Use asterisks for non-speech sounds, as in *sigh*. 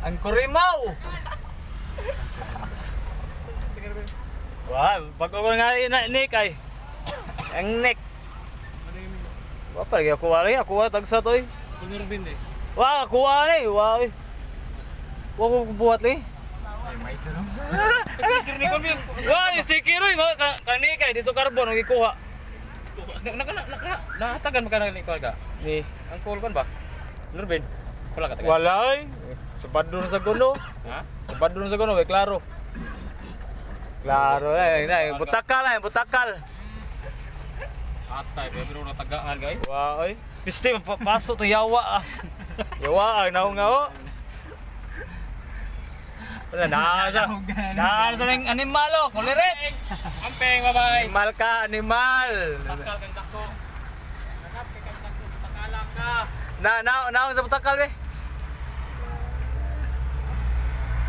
Ang kurimaw! Wow, pag ako nga na Nick ay. Ang Nick. Wa pa lagi ako wala, ako wa tagsa to eh. Punir bin eh. Wa ako wala eh, wa eh. Wa ko buhat li. *laughs* Sticker ni kami. Wa, sticker eh, mga ka- kani kay dito carbon ang ikuha. Nak nak nak nak nahatagan mo ka na ni ka. Ni, Ang cool kan ba? Nurbin. Wala ka taga. wala eh. Sabad doon sa gulo. Ha? Sabad doon sa gulo, kay klaro. Klaro eh, na, butakal eh, butakal. Atay, pero na tagaan guys. Wa oy. Piste mapapasok to yawa ah. Yawa ang naong ngao. Wala na sa. Na sa ning animal oh, kuliret. Ampeng, bye-bye. Animal ka, animal. Takal kang tako. Nakap kay kang tako. Takalang ka. Na na naong sa butakal be.